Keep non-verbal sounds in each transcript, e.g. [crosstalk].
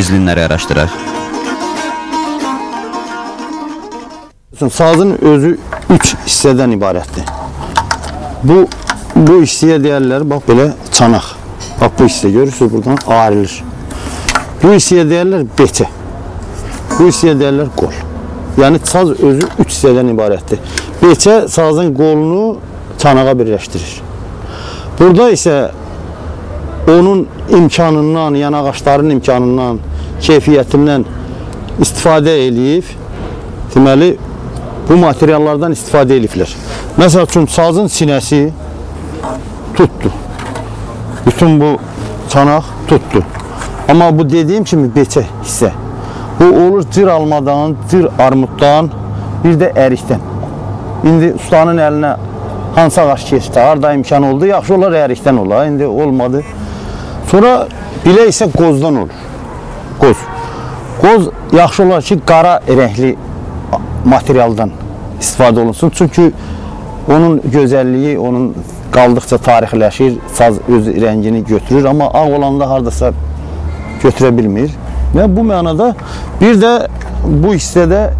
gizlinləri araşdırar. Sazın özü 3 hissədən ibarətdir. Bu bu hissəyə deyirlər, bax belə çanaq. Bax bu hissə görürsüz buradan ayrılır. Bu hissəyə deyirlər beçə. Bu hissəyə deyirlər qol. Yəni saz özü 3 hissədən ibarətdir. Beçə sazın qolunu çanağa birləşdirir. Burada isə onun imkanından, yəni ağacların imkanından, keyfiyyətindən istifadə eləyib, deməli bu materiallardan istifadə ediblər. Məsəl üçün sazın sinəsi tutdu. Bütün bu çanaq tutdu. Amma bu dediyim kimi beçə hissə. Bu olur cır almadan, cır armuddan, bir də ərikdən. İndi ustanın əlinə hansı ağac keçdi, harada imkan oldu, yaxşı olar ərikdən olar, indi olmadı. Sonra bilə isə qozdan olur. Qoz. Qoz yaxşı olar ki, qara rəngli materialdan istifadə olunsun. Çünki onun gözəlliyi, onun qaldıqca tarixləşir, saz öz rəngini götürür, amma ağ olanda hardasa götürə bilmir. Və bu mənada bir də bu hissədə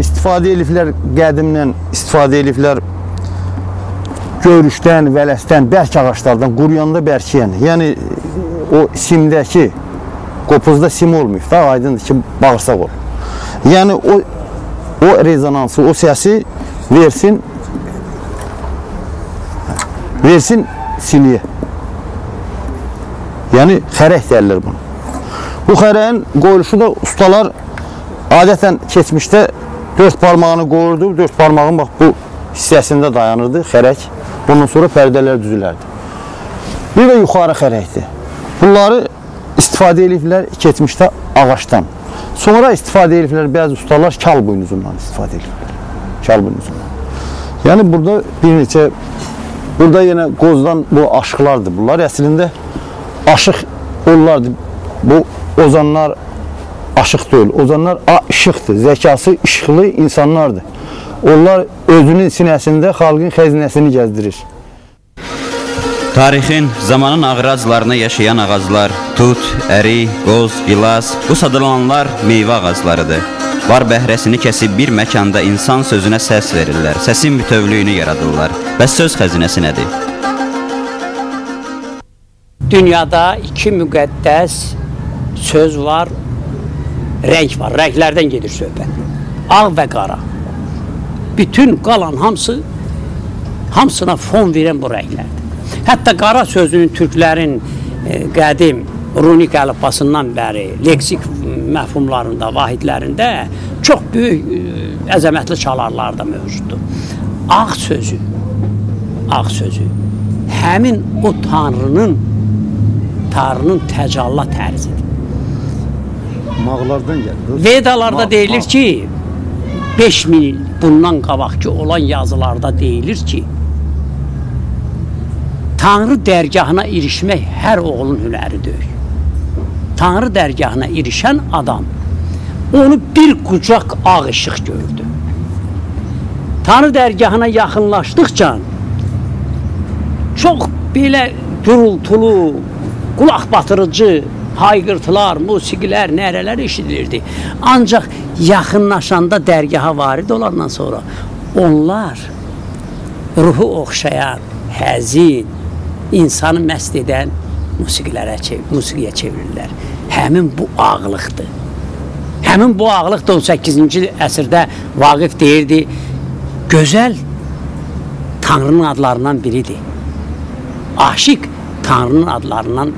istifadə ediblər qədimdən istifadə ediblər görüşdən, vələsdən, bərk ağaclardan, quruyanda bərkiyən. Yəni o simdəki qopuzda sim olmayıb da, aydındır ki, bağırsaq olur. Yəni o o rezonansı, o səsi versin versin siniyə. Yəni xərək deyirlər bunu. Bu xərəyin qoyuluşu da ustalar adətən keçmişdə dörd parmağını qoyurdu. Dörd parmağın bax bu hissəsində dayanırdı xərək. Bundan sonra pərdələr düzülərdi. Bir də yuxarı xərəkdir. Bunları istifadə ediblər keçmişdə ağacdan. Sonra istifadə ediblər bəzi ustalar kal buynuzundan istifadə ediblər. Kal buynuzundan. Yəni burada bir neçə burada yenə qozdan bu aşıqlardır. Bunlar əslində aşıq onlardır. Bu ozanlar aşıq deyil. Ozanlar aşıqdır. Zəkası işıqlı insanlardır. Onlar özünün sinəsində xalqın xəzinəsini gəzdirir. Tarixin, zamanın ağraclarına yaşayan ağaclar, tut, əri, qoz, gilas, bu sadılananlar meyvə ağaclarıdır. Var bəhrəsini kəsib bir məkanda insan sözünə səs verirlər, səsin bütövlüyünü yaradırlar. Bəs söz xəzinəsi nədir? Dünyada iki müqəddəs söz var, rəng var, rənglərdən gedir söhbət. Ağ və qara. Bütün qalan hamısı, hamısına fon verən bu rənglərdir. Hətta qara sözünün türklərin e, qədim runik əlifbasından bəri leksik məfhumlarında, vahidlərində çox böyük e, əzəmətli çalarlar da mövcuddur. Ağ sözü, ağ sözü həmin o tanrının tanrının təcallat tərzidir. Mağlardan gəlir. Vedalarda Ma- deyilir ki, 5000 il bundan qabaqki olan yazılarda deyilir ki, Tanrı dərgahına irişmək hər oğlun hünəri deyil. Tanrı dərgahına irişən adam onu bir qucaq ağ işıq gördü. Tanrı dərgahına yaxınlaşdıqca çox belə gürültülü, qulaq batırıcı hayqırtılar, musiqilər, nərələr eşidilirdi. Ancaq yaxınlaşanda dərgaha varid olandan sonra onlar ruhu oxşayan, həzin, insanı məst edən musiqilərə musiqiyə çevirirlər. Həmin bu ağlıqdır. Həmin bu ağlıq da 18-ci əsrdə Vaqif deyirdi, gözəl Tanrının adlarından biridir. Aşiq Tanrının adlarından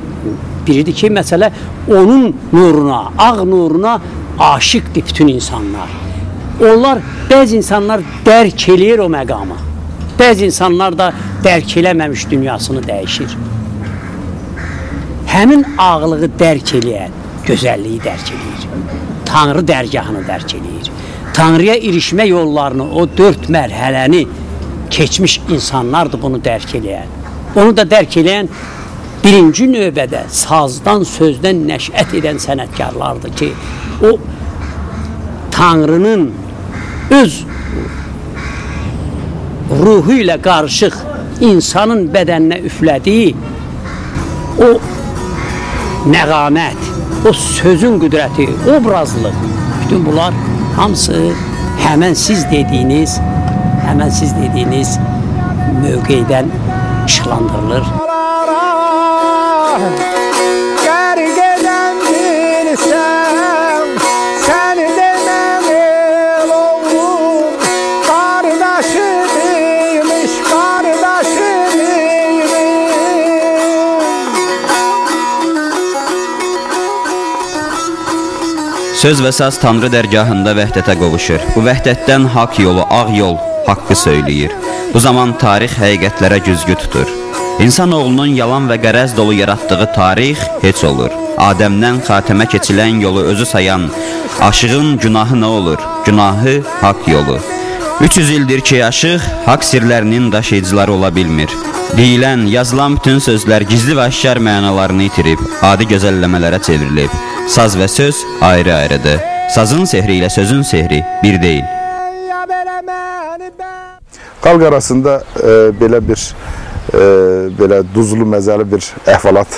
biridir ki, məsələ onun nuruna, ağ nuruna aşiqdir bütün insanlar. Onlar, bəzi insanlar dərk eləyir o məqamı. Bəzi insanlar da dərk eləməmiş dünyasını dəyişir. Həmin ağlığı dərk eləyən gözəlliyi dərk eləyir. Tanrı dərgahını dərk eləyir. Tanrıya irişmə yollarını, o dörd mərhələni keçmiş insanlardır bunu dərk eləyən. Onu da dərk eləyən birinci növbədə sazdan, sözdən nəşət edən sənətkarlardır ki, o Tanrının öz ruhu ilə qarışıq insanın bədəninə üflədiyi o nəğamət, o sözün qüdrəti, obrazlıq, bütün bunlar hamısı həmən siz dediyiniz, həmən siz dediyiniz mövqeydən işıqlandırılır. Söz və saz Tanrı dərgahında vəhdətə qovuşur. Bu vəhdətdən haqq yolu, ağ yol haqqı söyləyir. Bu zaman tarix həqiqətlərə güzgü tutur. İnsanoğlunun yalan və qərəz dolu yaratdığı tarix heç olur. Adəmdən xatəmə keçilən yolu özü sayan aşığın günahı nə olur? Günahı haqq yolu. 300 ildir ki, aşıq haqq sirlərinin daşıyıcıları ola bilmir. Deyilən, yazılan bütün sözlər gizli və aşkar mənalarını itirib, adi gözəlləmələrə çevrilib. Saz və söz ayrı-ayrıdır. Sazın sehri ilə sözün sehri bir deyil. Xalq arasında e, belə bir e, belə duzlu məzəli bir əhvalat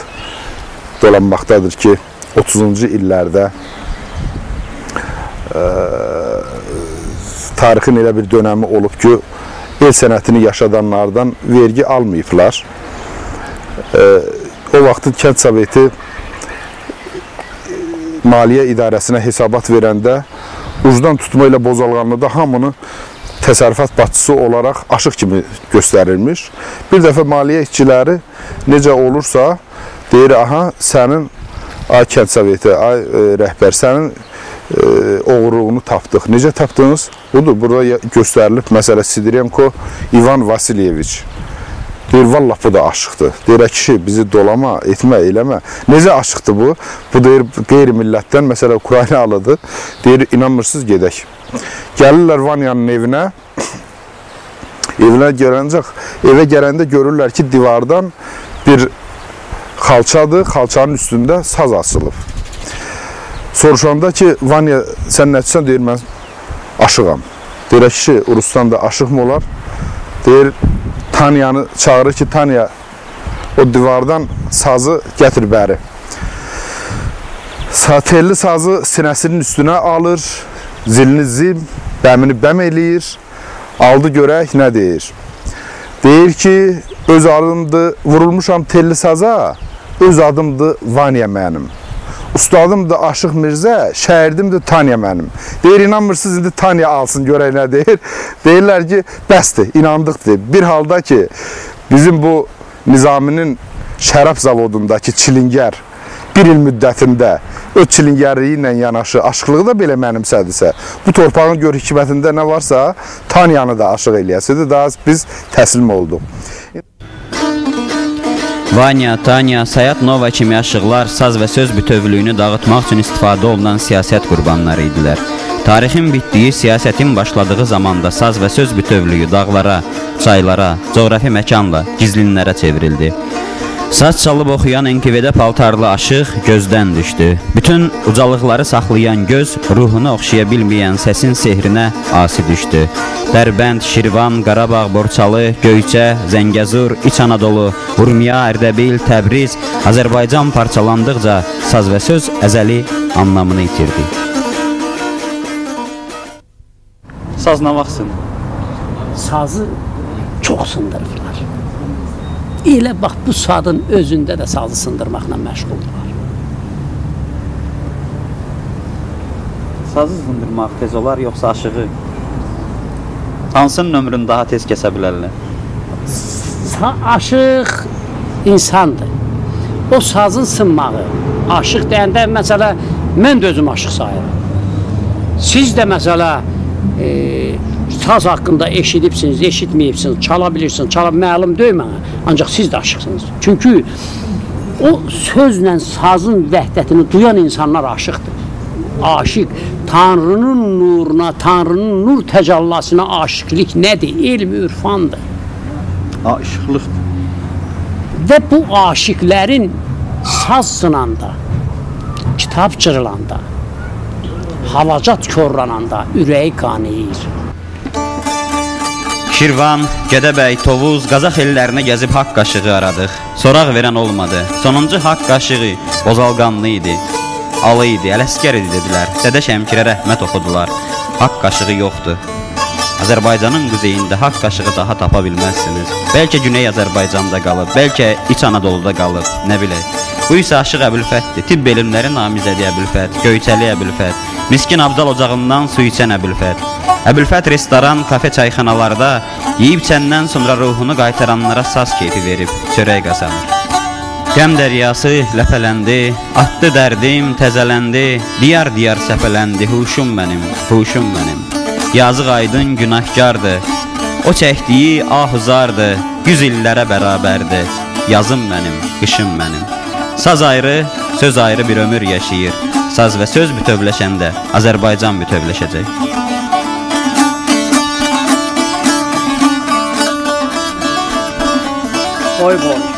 dolanmaqdadır ki, 30-cu illərdə e, tarixin elə bir dönəmi olub ki, el sənətini yaşadanlardan vergi almayıblar. E, o vaxtın kənd soveti maliyyə idarəsinə hesabat verəndə ucdan tutma ilə bozalğanlıda hamını təsərrüfat başçısı olaraq aşıq kimi göstərilmiş. Bir dəfə maliyyə işçiləri necə olursa deyir, aha, sənin ay kənd soveti, ay e, rəhbər, sənin e, oğurluğunu tapdıq. Necə tapdınız? Budur, burada göstərilib məsələ Sidrenko İvan Vasilyeviç. Deyir, vallah bu da aşıqdır. Deyir, "Ə kişi bizi dolama, etmə, eləmə. Necə aşıqdır bu? Bu deyir, qeyri-millətdən, məsələ Ukraynalıdır. Deyir, inanmırsınız, gedək. Gəlirlər Vanyanın evinə. Evinə gələncək, evə gələndə görürlər ki, divardan bir xalçadır, xalçanın üstündə saz asılıb. Soruşanda ki, Vanya, sən nəçsən? Deyir, mən aşığam. Deyir, "Ə kişi, Rusistanda aşıq mı olar? Deyir, Tanyanı çağırır ki, Tanya o divardan sazı gətir bəri. Satelli sazı sinəsinin üstünə alır, zilini zil, bəmini bəm eləyir, aldı görək nə deyir. Deyir ki, öz adımdır, vurulmuşam telli saza, öz adımdır Vanya mənim. Ustadım da Aşıq Mirzə, şəhərdim də Tanya mənim. Deyir, inanmırsınız, indi Tanya alsın, görək nə [laughs] deyir. Deyirlər ki, bəsdir, inandıq deyir. Bir halda ki, bizim bu Nizaminin şərab zavodundakı çilingər bir il müddətində öz çilingərliyi ilə yanaşı aşıqlığı da belə mənimsədirsə, bu torpağın gör hikmətində nə varsa, Tanyanı da aşıq eləyəsidir. Daha biz təslim olduq. Vanya, Tanya, Sayat Nova kimi aşıqlar saz və söz bütövlüyünü dağıtmaq üçün istifadə olunan siyasət qurbanları idilər. Tarixin bitdiyi, siyasətin başladığı zamanda saz və söz bütövlüyü dağlara, çaylara, coğrafi məkanla, gizlinlərə çevrildi. Saz çalıb oxuyan NKVD paltarlı aşıq gözdən düşdü. Bütün ucalıqları saxlayan göz ruhunu oxşaya bilməyən səsin sehrinə asi düşdü. Dərbənd, Şirvan, Qarabağ, Borçalı, Göyçə, Zəngəzur, İç Anadolu, Urmiya, Ərdəbil, Təbriz, Azərbaycan parçalandıqca saz və söz əzəli anlamını itirdi. Saz nə vaxtsın? Sazı çox sındırırlar. Elə bax bu saatın özündə də sazı sındırmaqla məşğuldurlar. Sazı sındırmaq tez olar yoxsa aşığı? Hansının ömrünü daha tez kəsə bilərlər? Aşıq insandır. O sazın sınmağı, aşıq deyəndə məsələ mən də özüm aşıq sayıram. Siz də məsələ e, saz haqqında eşidibsiniz, eşitməyibsiniz, çala bilirsiniz, çala məlum deyil mənə. Ancaq siz də aşıqsınız. Çünki o sözlə sazın vəhdətini duyan insanlar aşıqdır. Aşiq Tanrının nuruna, Tanrının nur təcəllasına aşiqlik nədir? Elm, ürfandır. Aşıqlıqdır. Və bu aşiqlərin saz sınanda, kitab cırılanda, halacat korlananda ürəyi qanayır. Şirvan, Gədəbəy, Tovuz, Qazax ellərini gəzib haqq qaşığı aradıq. Soraq verən olmadı. Sonuncu haqq qaşığı bozalqanlı idi. Alı idi, ələskər idi dedilər. Dədə Şəmkirə rəhmət oxudular. Haqq qaşığı yoxdur. Azərbaycanın quzeyində haqq qaşığı daha tapa bilməzsiniz. Bəlkə Güney Azərbaycanda qalıb, bəlkə İç Anadoluda qalıb, nə bilək. Bu isə Aşıq Əbülfətdir. Tibb elmləri namizədi Əbülfət, Göyçəli Əbülfət, Miskin Abdal ocağından su içən Əbülfət. Əbülfət restoran, kafe, çayxanalarda yeyib içəndən sonra ruhunu qaytaranlara saz keyfi verib çörək qazanır. Qəm dəryası ləpələndi, atdı dərdim təzələndi, diyar-diyar səpələndi huşum mənim, huşum mənim. Yazıq aydın günahkardır. O çəkdiyi ahuzardır, yüz illərə bərabərdir. Yazım mənim, qışım mənim. Saz ayrı, söz ayrı bir ömür yaşayır. Saz və söz bütövləşəndə Azərbaycan bütövləşəcək. 搏一搏